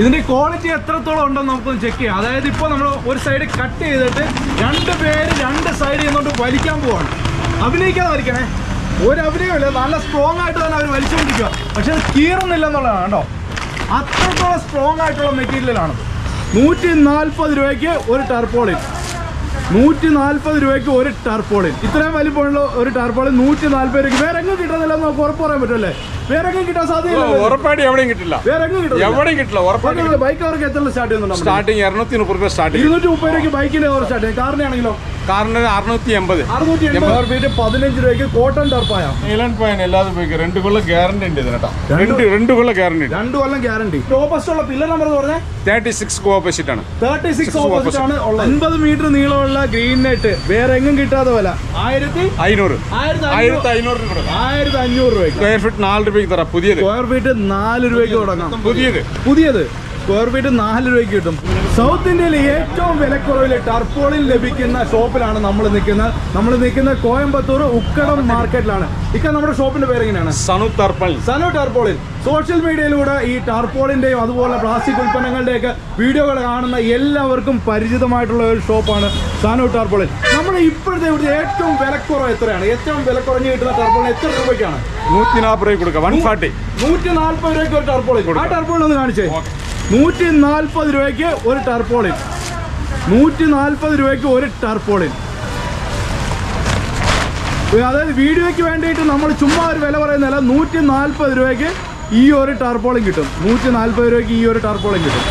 ഇതിന്റെ ക്വാളിറ്റി എത്രത്തോളം ഉണ്ടെന്ന് നമുക്കൊന്ന് ചെക്ക് ചെയ്യാം. അതായത് ഇപ്പോൾ നമ്മൾ ഒരു സൈഡ് കട്ട് ചെയ്തിട്ട് രണ്ട് പേര് രണ്ട് സൈഡിൽ നിന്നോട്ട് വലിക്കാൻ പോവാണ്. അഭിനയിക്കാതെ വലിക്കണേ ഒരു അഭിനയമില്ല നല്ല സ്ട്രോങ് ആയിട്ട് തന്നെ അവർ വലിച്ചുകൊണ്ടിരിക്കുക പക്ഷെ അത് കീറുന്നില്ല എന്നുള്ളതാണ് കേട്ടോ. അത്രത്തോളം സ്ട്രോങ് ആയിട്ടുള്ള മെറ്റീരിയലാണ് നൂറ്റി നാൽപ്പത് രൂപയ്ക്ക് ഒരു ടർപ്പോളിൻ നൂറ്റി നാൽപ്പത് രൂപയ്ക്ക് ഒരു ടർപ്പോളിൻ ഇത്രയും വലിപ്പമുള്ള ഒരു ടർപ്പോളിൻ നൂറ്റി നാൽപ്പത് രൂപയ്ക്ക്. വേറെ എങ്ങും കിട്ടുന്നില്ല എന്ന് നമുക്ക് ഉറപ്പ് പറയാൻ പറ്റുമല്ലേ വേറെ എങ്ങും കിട്ടാൻ സാധ്യതയില്ല. ഉറപ്പായിട്ട് എവിടെയും കിട്ടില്ല. കിട്ടില്ല. എവിടെയും കിട്ടില്ല ഉറപ്പായിട്ട് ബൈക്ക് അവർക്ക് എത്ര സ്റ്റാർട്ട് ചെയ്യുന്നുണ്ട് സ്റ്റാർട്ടിങ് ഇരുന്നൂറ്റി മുപ്പത് രൂപ സ്റ്റാർട്ടിങ് ഇരുന്നൂറ്റി മുപ്പത് രൂപയ്ക്ക് ബൈക്കിന്റെ സ്റ്റാർട്ട് ചെയ്യും. ആണെങ്കിലോ കാറിന് അറുന്നൂറ്റി എൺപത് അറുന്നൂറ്റി എൺപത് ഫീറ്റ് പതിനഞ്ച് രൂപയ്ക്ക് കോട്ടൺ ടർപ്പായ? നീലൻ പോയാൽ എല്ലാതും രണ്ട് കൊല്ലം ഗ്യാരണ്ടി ഉണ്ട് ഇതിനട്ടാ രണ്ട് രണ്ട് കൊല്ലം ഗ്യാരണ്ടി രണ്ട് കൊല്ലം ഗ്യാരണ്ടി ഓപ്പോസിറ്റ് ഉള്ള പില്ലർ നമ്പർ പറഞ്ഞാൽ തേർട്ടി സിക്സ് ഓപ്പോസിറ്റ് ആണ്. തേർട്ടി സിക്സ് ഓപ്പോസിറ്റ് ആണ് അൻപത് മീറ്റർ നീളമുള്ള ഗ്രീൻ നെറ്റ് വേറെ എങ്ങും കിട്ടാത്ത വില. ആയിരത്തി അഞ്ഞൂറ്. ആയിരത്തി അഞ്ഞൂറ്. രൂപ ആയിരത്തി അഞ്ഞൂറ് രൂപയ്ക്ക്. സ്ക്വയർ ഫീറ്റ് നാല് രൂപയ്ക്ക് തരാം. പുതിയത്. സ്ക്വയർ ഫീറ്റ് നാല് രൂപയ്ക്ക് തുടങ്ങാം. പുതിയത്. പുതിയത്. സ്ക്വയർ ഫീറ്റ് നാല് രൂപയ്ക്ക് കിട്ടും. സൗത്ത് ഇന്ത്യയിൽ ഏറ്റവും വിലക്കുറവിൽ ടർപ്പോളിൽ ലഭിക്കുന്ന ഷോപ്പിലാണ് നമ്മൾ നിൽക്കുന്നത്. നമ്മൾ നിൽക്കുന്ന കോയമ്പത്തൂർ ഉക്കടം മാർക്കറ്റിലാണ്. ഇക്ക നമ്മുടെ ഷോപ്പിന്റെ പേര് എങ്ങനെയാണ് സനു ടർപ്പോൾ സനു ടർപ്പോളിൽ സോഷ്യൽ മീഡിയയിലൂടെ ഈ ടർപ്പോളിന്റെയും അതുപോലെ പ്ലാസ്റ്റിക് ഉൽപ്പന്നങ്ങളുടെയൊക്കെ വീഡിയോകൾ കാണുന്ന എല്ലാവർക്കും പരിചിതമായിട്ടുള്ള ഒരു ഷോപ്പാണ് സനു ടർപ്പോളിൽ നമ്മൾ ഇപ്പോഴത്തെ ഇവിടുത്തെ ഏറ്റവും വിലക്കുറവ് എത്രയാണ്? ഏറ്റവും വിലക്കുറഞ്ഞ് കിട്ടുന്ന ടാർപോളിൻ എത്ര രൂപയ്ക്കാണ്? നൂറ്റി നാൽപ്പത് രൂപ കൊടുക്കുക വൺ ഫാർട്ടി നൂറ്റി നാൽപ്പത് രൂപയ്ക്ക് ഒരു ടർപ്പോളിൻ ആ ടർപ്പോളിൽ ഒന്ന് കാണിച്ചേ. നൂറ്റി നാൽപ്പത് രൂപയ്ക്ക് ഒരു ടർപ്പോളിൻ നൂറ്റി നാൽപ്പത് രൂപയ്ക്ക് ഒരു ടർപ്പോളിൻ അതായത് വീഡിയോയ്ക്ക് വേണ്ടിയിട്ട് നമ്മൾ ചുമ്മാ ഒരു വില പറയുന്നതല്ല നൂറ്റി നാൽപ്പത് രൂപയ്ക്ക് ഈ ഒരു ടർപ്പോളിൻ കിട്ടും. നൂറ്റി നാൽപ്പത് രൂപയ്ക്ക് ഈ ഒരു ടർപ്പോളിൻ കിട്ടും.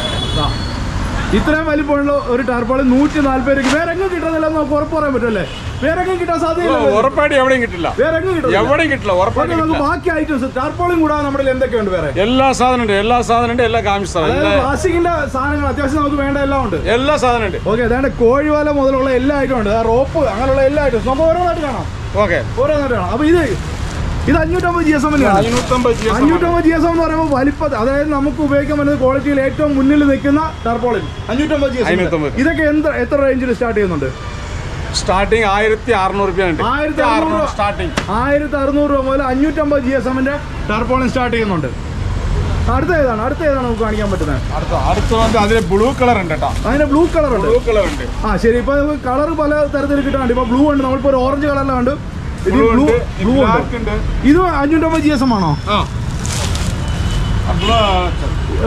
ഇത്രയും വലിപ്പമുള്ള ഒരു ടർപ്പോളിൻ നൂറ്റി നാൽപ്പത് രൂപയ്ക്ക്. വേറെ എങ്ങും കിട്ടുന്നില്ല നമുക്ക് ഉറപ്പ് പറയാൻ പറ്റുമല്ലേ വേറെ എങ്ങും കിട്ടാൻ സാധ്യതയില്ല. ഉറപ്പായിട്ട് എവിടെയും കിട്ടില്ല. വേറെ എങ്ങും കിട്ടും എവിടെയും കിട്ടില്ല ഉറപ്പായിട്ട് നമുക്ക് കിട്ടില്ല. ബാക്കി ഐറ്റംസ് ടർപ്പോളിൻ കൂടാതെ നമ്മുടെ കയ്യിൽ എന്തൊക്കെയുണ്ട് വേറെ? എല്ലാ സാധനം ഉണ്ട് എല്ലാ സാധനം ഉണ്ട് എല്ലാ കാമിച്ച സാധനം. അതായത് എല്ലാ- പ്ലാസ്റ്റിക്കിന്റെ സാധനങ്ങൾ അത്യാവശ്യം നമുക്ക് വേണ്ട എല്ലാം ഉണ്ട്. എല്ലാ സാധനം ഉണ്ട് ഓക്കെ അതായത് കോഴിവല മുതലുള്ള എല്ലാ ഐറ്റം ഉണ്ട്. റോപ്പ് അങ്ങനെയുള്ള എല്ലാ ഐറ്റംസ് നമുക്ക് ഓരോന്നായിട്ട് കാണാം. ഓക്കെ. ഓരോന്നായിട്ട് കാണാം. അപ്പൊ ഇത് ഇത് അഞ്ഞൂറ്റമ്പത് ജി എസ് എം അഞ്ഞൂറ്റമ്പത് ജി എസ് എം എന്ന് പറയുമ്പോൾ വലിപ്പ അതായത് നമുക്ക് ഉപയോഗിക്കാൻ പറ്റുന്ന ക്വാളിറ്റിയിൽ ഏറ്റവും മുന്നിൽ നിൽക്കുന്ന ടർപ്പോളിൻ അഞ്ഞൂറ്റമ്പത് ജി എസ് ഇതൊക്കെ എന്ത് എത്ര റേഞ്ചിൽ സ്റ്റാർട്ട് ചെയ്യുന്നുണ്ട്? സ്റ്റാർട്ടിങ് ആയിരത്തി അറുന്നൂറ് രൂപ ഉണ്ട് ആയിരത്തി അറുന്നൂറ് സ്റ്റാർട്ടിങ് ആയിരത്തി അറുന്നൂറ് രൂപ മുതൽ അഞ്ഞൂറ്റമ്പത് ജി എസ് എമ്മിന്റെ ടർപ്പോളിൻ സ്റ്റാർട്ട് ചെയ്യുന്നുണ്ട്. അടുത്ത ഏതാണ്? അടുത്ത ഏതാണ് നമുക്ക് കാണിക്കാൻ പറ്റുന്നത്? അടുത്ത അടുത്ത വന്ന് അതിൽ ബ്ലൂ കളർ ഉണ്ട് കേട്ടോ. അതിന്റെ ബ്ലൂ കളർ ഉണ്ട്. ബ്ലൂ കളർ ഉണ്ട്. ആ ശരി. ഇപ്പൊ നമുക്ക് കളർ പല തരത്തിൽ കിട്ടാണ്ട് ഇപ്പൊ ബ്ലൂ ഉണ്ട് നമ്മളിപ്പോ ഒരു ഓറഞ്ച് കളറിലുണ്ട് ബ്ലൂ ബ്ലൂ ഉണ്ട് ഇത് അഞ്ഞൂറ്റമ്പത് ജി എസ് എം ആണോ?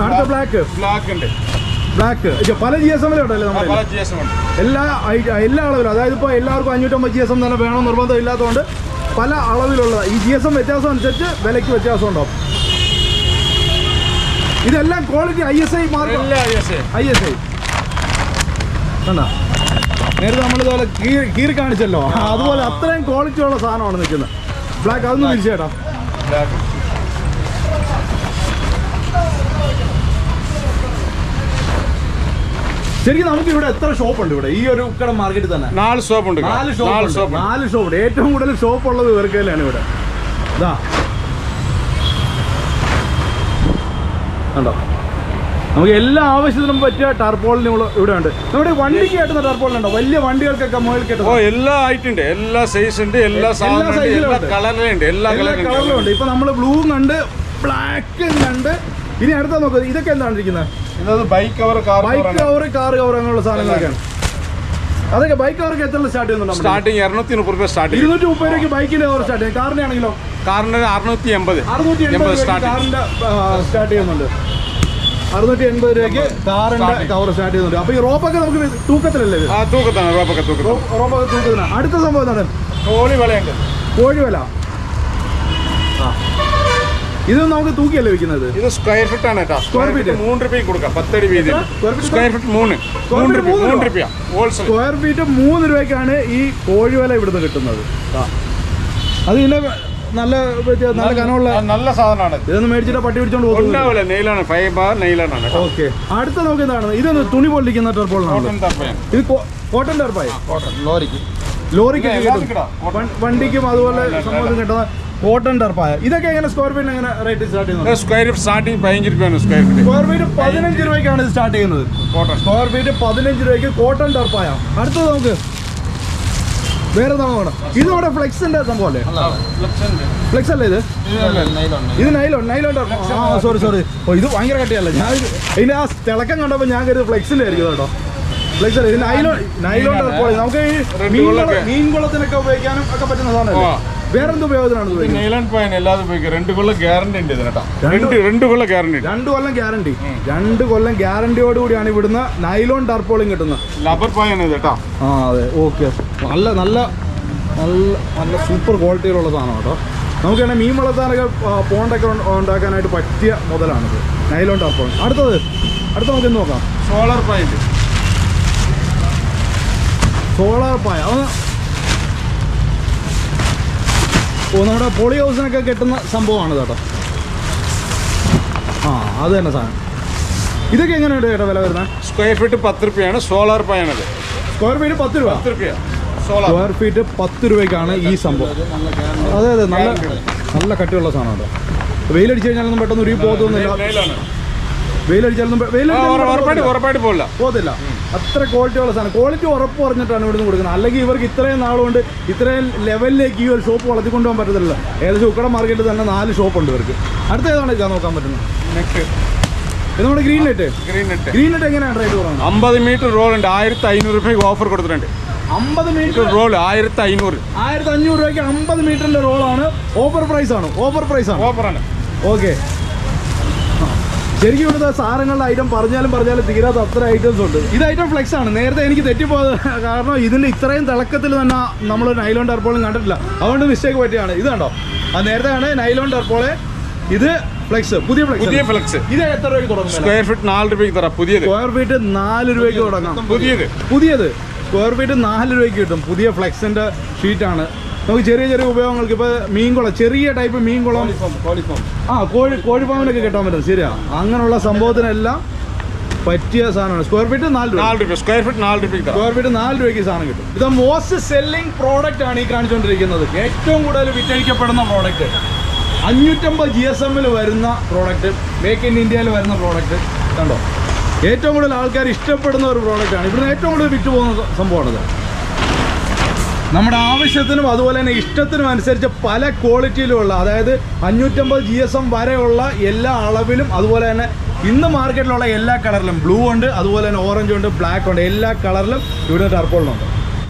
അടുത്ത ബ്ലാക്ക് ബ്ലാക്ക് ഉണ്ട്. ബ്ലാക്ക് പല ജി എസ് എമ്മിലും ഉണ്ടല്ലേ നമ്മുടെ എല്ലാ എല്ലാ അളവിലും. അതായത് ഇപ്പോൾ എല്ലാവർക്കും അഞ്ഞൂറ്റമ്പത് ജി എസ് എം തന്നെ വേണം നിർബന്ധം ഇല്ലാത്തതുകൊണ്ട് പല അളവിലുള്ള ഈ ജി എസ് എം വ്യത്യാസം അനുസരിച്ച് വിലയ്ക്ക് വ്യത്യാസം ഉണ്ടാവും. ഇതെല്ലാം quality I S I mark I S I കണ്ട? നേരത്തെ നമ്മളിതുപോലെ കീറി കീറി കാണിച്ചല്ലോ. അതുപോലെ അത്രയും ക്വാളിറ്റി ഉള്ള സാധനമാണ് നിൽക്കുന്നത്. ബ്ലാക്ക് അതൊന്നും തിരിച്ചേട്ടാ ശരിക്കും നമുക്ക് ഇവിടെ എത്ര ഷോപ്പ് ഉണ്ട് ഇവിടെ? ഈ ഒരു കട മാർക്കറ്റിൽ തന്നെ. നാല് ഷോപ്പ് ഉണ്ട് നാല് ഷോപ്പ് നാല് ഷോപ്പ് ഉണ്ട് ഏറ്റവും കൂടുതൽ ഷോപ്പ് ഉള്ളത് ഇവർക്കല്ലാണ് ഇവിടെ. ഇതാ കണ്ടോ? നമുക്ക് എല്ലാ ആവശ്യത്തിനും പറ്റിയ ടർപ്പോളിനും ഇവിടെ ഉണ്ട്. നമ്മുടെ വണ്ടിക്ക് കേട്ടുന്ന ടർപ്പോളിനുണ്ടോ വലിയ വണ്ടികൾക്കൊക്കെ മുകളിൽ ഓ കയറ്റുന്ന എല്ലാ ആയിട്ടുണ്ട് എല്ലാ സൈസ് ഉണ്ട്. എല്ലാ കളറിലുണ്ട് എല്ലാ. കളറിലും ഉണ്ട്. ഇപ്പൊ നമ്മൾ ബ്ലൂ കണ്ട് ബ്ലാക്കും കണ്ട്. ഇനി അടുത്ത നോക്കുക ഇതൊക്കെ എന്താണ് ഇരിക്കുന്നത്? Bike cover car bike cover car cover അങ്ങനെയുള്ള സാധനങ്ങളൊക്കെയാണ്. അതൊക്കെ ബൈക്ക് കവർക്ക് എത്ര സ്റ്റാർട്ട് ചെയ്യുന്നുണ്ട് സ്റ്റാർട്ടിങ് ഇരുന്നൂറ്റി മുപ്പത് രൂപ സ്റ്റാർട്ട് ഇരുന്നൂറ്റി മുപ്പത് രൂപയ്ക്ക് ബൈക്കിന്റെ കവർ സ്റ്റാർട്ട് ചെയ്യും. കാറിന്റെ ആണെങ്കിലോ? കാറിന് അറുന്നൂറ്റി എൺപത് അറുന്നൂറ്റി എൺപത് കാറിന്റെ സ്റ്റാർട്ട് ചെയ്യുന്നുണ്ട്. അറുന്നൂറ്റി എൺപത്. രൂപയ്ക്ക് കാറിന്റെ. കവർ സ്റ്റാർട്ട് ചെയ്യുന്നുണ്ട്. അപ്പൊ ഈ റോപ്പൊക്കെ നമുക്ക് തൂക്കത്തിലല്ലേ? ആ തൂക്കത്താണ് റോപ്പൊക്കെ റോ- റോപ്പൊക്കെ തൂക്കത്തിന് അടുത്ത സംഭവം എന്താണ്? കോളി വിലയുണ്ട് കോഴിവല ഇത് നമുക്ക് തൂക്കിയല്ലേ വെക്കുന്നത് ഇത് സ്ക്വയർ ഫീറ്റ് ആണ് കേട്ടോ. സ്ക്വയർ? ഫീറ്റ് മൂന്ന് രൂപയും കൊടുക്കാം. പത്തടി വീതി സ്ക്വയർ ഫീറ്റ് മൂന്ന്. മൂന്ന് രൂപ മൂന്ന് രൂപ? സ്ക്വയർ ഫീറ്റ് മൂന്ന് രൂപയ്ക്കാണ് ഈ കോഴിവല ഇവിടുന്ന് കിട്ടുന്നത്. അത് ഇതിന്റെ നല്ല നല്ല കനമുള്ള നല്ല സാധനമാണ് ഇതൊന്ന് മേടിച്ചിട്ട് പട്ടി പിടിച്ചോണ്ട് നെയിലാണ്. Fibre നെയിലാണ് okay. അടുത്ത നമുക്ക് എന്താണ് ഇതൊന്ന് തുണി പൊള്ളിക്കുന്ന ടെർപ്പോളാണ് ഇത്. Cotton cotton ടെർപ്പായി ലോറിക്ക്. ലോറിക്ക് വണ്ടിക്കും അതുപോലെ സംബന്ധം കിട്ടുന്ന കോട്ടൺ ടെർപ്പായ. ഇതൊക്കെ എങ്ങനെ സ്ക്വയർ ഫീറ്റ് എങ്ങനെ റേറ്റ് സ്റ്റാർട്ട് ചെയ്യുന്നത്? സ്ക്വയർ ഫീറ്റ് സ്റ്റാർട്ടിങ് പതിനഞ്ച് രൂപയാണ് സ്ക്വയർ ഫീറ്റ് സ്ക്വയർ ഫീറ്റ് പതിനഞ്ച് രൂപയ്ക്കാണ് ഇത് സ്റ്റാർട്ട് ചെയ്യുന്നത്. കോട്ടൺ. സ്ക്വയർ ഫീറ്റ് പതിനഞ്ച് രൂപയ്ക്ക് കോട്ടൺ ടർപ്പായ. അടുത്തത് നമുക്ക് വേറെ സംഭവമാണ് ഇത് നമ്മുടെ ഫ്ലെക്സിന്റെ സംഭവം അല്ലേ? ഫ്ലെക്സ് അല്ലേ ഇത് ഇത് നൈലോൺ നൈലോൺ ആ സോറി സോറി ഓ ഇത് ഭയങ്കര കട്ടിയല്ല. ഞാൻ ഇത് ഇതിന്റെ ആ തിളക്കം കണ്ടപ്പോൾ ഞാൻ കരുതി ഫ്ലെക്സിന്റെ ആയിരിക്കും കേട്ടോ. ഫ്ലെക്സ് ഇത് നൈലോൺ നൈലോൺ നമുക്ക് ഈ മീൻ. മീൻ കുളത്തിനൊക്കെ ഉപയോഗിക്കാനും ഒക്കെ പറ്റുന്ന സാധനമല്ലേ. വേറെന്ത് ഉപയോഗത്തിനാണ് നൈലാൻ പയൻ എല്ലാതും ഉപയോഗിക്കും രണ്ട് കൊല്ലം ഗ്യാരണ്ടി ഉണ്ട് ഇതിനട്ടാ രണ്ട് രണ്ട് കൊല്ലം ഗ്യാരണ്ടി രണ്ട് കൊല്ലം ഗ്യാരണ്ടി രണ്ട് കൊല്ലം ഗ്യാരണ്ടിയോട് കൂടിയാണ് ഇവിടുന്ന് നൈലോൺ ടർപ്പോളിങ് കിട്ടുന്നത്. ലബർ പായാണ് ഇത് കേട്ടാ. ആ അതെ. ഓക്കെ നല്ല നല്ല നല്ല നല്ല സൂപ്പർ ക്വാളിറ്റിയിലുള്ള സാധനം കേട്ടോ. നമുക്കാണെങ്കിൽ മീൻ വളർത്താനൊക്കെ പോണ്ടൊക്കെ ഉണ്ട- ഉണ്ടാക്കാനായിട്ട് പറ്റിയ മുതലാണിത്. നൈലോൺ ടർപ്പോൾ അടുത്തത്. അടുത്ത നമുക്ക് നോക്കാം? സോളാർ പായ സോളാർ പായ അത് ഓ നമ്മുടെ പോളി ഹൗസിനൊക്കെ കെട്ടുന്ന സംഭവമാണ് കേട്ടോ. ആ അത് തന്നെ സാധനം. ഇതൊക്കെ എങ്ങനെയുണ്ട് ചേട്ടാ വില വരുന്നത്? സ്ക്വയർ ഫീറ്റ് പത്ത് രൂപയാണ് സോളാർ പാനൽ സ്ക്വയർ ഫീറ്റ് പത്ത് രൂപ? പത്ത് റുപ്യ സ്ക്വയർ ഫീറ്റ് പത്ത് രൂപയ്ക്കാണ് ഈ സംഭവം. അതെ അതെ നല്ല നല്ല കട്ടിയുള്ള സാധനം കേട്ടോ. വെയിലടിച്ച് കഴിഞ്ഞാലൊന്നും പെട്ടെന്ന് ഒരു പോകത്തൊന്നുമില്ല. വെയിലടിച്ചാലൊന്നും. ഉറപ്പായിട്ട് പോകില്ല പോകത്തില്ല. അത്ര ക്വാളിറ്റി ഉള്ള സാധനം. ക്വാളിറ്റി ഉറപ്പ് പറഞ്ഞിട്ടാണ് ഇവിടുന്ന് കൊടുക്കുന്നത്. അല്ലെങ്കിൽ ഇവർക്ക് ഇത്രയും നാളുകൊണ്ട് ഇത്രയും ലെവലിലേക്ക് ഈ ഒരു ഷോപ്പ് വളർത്തിക്കൊണ്ടു പോകാൻ പറ്റത്തില്ല ഏകദേശം ഉക്കട മാർക്കറ്റിൽ തന്നെ നാല് ഷോപ്പ് ഉണ്ട് ഇവർക്ക്. അടുത്ത ഏതാണ് ഇതാ നോക്കാൻ പറ്റുന്നത്? നെക്സ്റ്റ് ഇത് നമ്മുടെ green net green net green net എങ്ങനെയാണ് റേറ്റ് പറയുന്നത് അമ്പത് മീറ്റർ റോൾ ഉണ്ട്. ആയിരത്തി അഞ്ഞൂറ് രൂപയ്ക്ക് ഓഫർ കൊടുത്തിട്ടുണ്ട്. അമ്പത് മീറ്റർ റോൾ ആയിരത്തി അഞ്ഞൂറ് ആയിരത്തി അഞ്ഞൂറ് രൂപയ്ക്ക് അമ്പത് മീറ്ററിന്റെ റോളാണ് ഓഫർ പ്രൈസ് ആണ്. ഓഫർ പ്രൈസ് ആണ്. ഓഫറാണ് ഓക്കെ ശരിക്കും ഇവിടുത്തെ സാധനങ്ങളുടെ ഐറ്റം പറഞ്ഞാലും പറഞ്ഞാലും തീരാത്ത അത്ര ഐറ്റംസ് ഉണ്ട്. ഇത് ഐറ്റം ഫ്ലെക്സ് ആണ്. നേരത്തെ എനിക്ക് തെറ്റിപ്പോയത് കാരണം ഇതിന്റെ ഇത്രയും തിളക്കത്തിൽ തന്നെ നമ്മൾ നൈലോൺ ടർപ്പോളും കണ്ടിട്ടില്ല. അതുകൊണ്ട് മിസ്റ്റേക്ക് പറ്റിയാണ്. ഇത് കണ്ടോ? അത് നേരത്തെയാണ് നൈലോൺ ടർപ്പോൾ ഇത് ഫ്ലെക്സ് പുതിയ ഫ്ലെക്സ് പുതിയ ഫ്ലെക്സ് ഇത് എത്ര രൂപയ്ക്ക് തുടങ്ങും സ്ക്വയർ ഫീറ്റ് നാല് രൂപയ്ക്ക് തരാം. പുതിയത്. സ്ക്വയർ ഫീറ്റ് നാല് രൂപയ്ക്ക് തുടങ്ങാം. പുതിയത്. പുതിയത്. സ്ക്വയർ ഫീറ്റ് നാല് രൂപയ്ക്ക് കിട്ടും. പുതിയ ഫ്ലെക്സിന്റെ ഷീറ്റാണ് നമുക്ക് ചെറിയ ചെറിയ ഉപയോഗങ്ങൾക്ക് ഇപ്പോൾ മീൻകുളം ചെറിയ ടൈപ്പ് മീൻകുളം ആ കോഴി കോഴിപ്പാമ്പിനൊക്കെ കിട്ടാൻ പറ്റും ശരിയാ. അങ്ങനെയുള്ള സംഭവത്തിനെല്ലാം പറ്റിയ സാധനമാണ്. സ്ക്വയർ ഫീറ്റ് നാല് രൂപ സ്ക്വയർ ഫീറ്റ് നാല് രൂപ സ്ക്വയർ ഫീറ്റ് നാല് രൂപയ്ക്ക് സാധനം കിട്ടും. ഇത് മോസ്റ്റ് സെല്ലിംഗ് പ്രോഡക്റ്റ് ആണ് ഈ കാണിച്ചുകൊണ്ടിരിക്കുന്നത് ഏറ്റവും കൂടുതൽ വിറ്റഴിക്കപ്പെടുന്ന പ്രോഡക്റ്റ് അഞ്ഞൂറ്റമ്പത് ജി എസ് എമ്മിൽ വരുന്ന പ്രോഡക്റ്റ് മേക്ക് ഇൻ ഇന്ത്യയിൽ വരുന്ന പ്രോഡക്റ്റ് കണ്ടോ? ഏറ്റവും കൂടുതൽ ആൾക്കാർ ഇഷ്ടപ്പെടുന്ന ഒരു പ്രോഡക്റ്റാണ് ഇവിടുന്ന് ഏറ്റവും കൂടുതൽ വിറ്റ് പോകുന്ന സംഭവമാണിത്. നമ്മുടെ ആവശ്യത്തിനും അതുപോലെ തന്നെ ഇഷ്ടത്തിനും അനുസരിച്ച് പല ക്വാളിറ്റിയിലുമുള്ള അതായത് അഞ്ഞൂറ്റമ്പത് ജി എസ് എം വരെയുള്ള എല്ലാ അളവിലും അതുപോലെ തന്നെ ഇന്ന് മാർക്കറ്റിലുള്ള എല്ലാ കളറിലും ബ്ലൂ ഉണ്ട് അതുപോലെ തന്നെ ഓറഞ്ച് ഉണ്ട് ബ്ലാക്ക് ഉണ്ട് എല്ലാ കളറിലും ഇവിടെ ടർപ്പോളിനുണ്ട്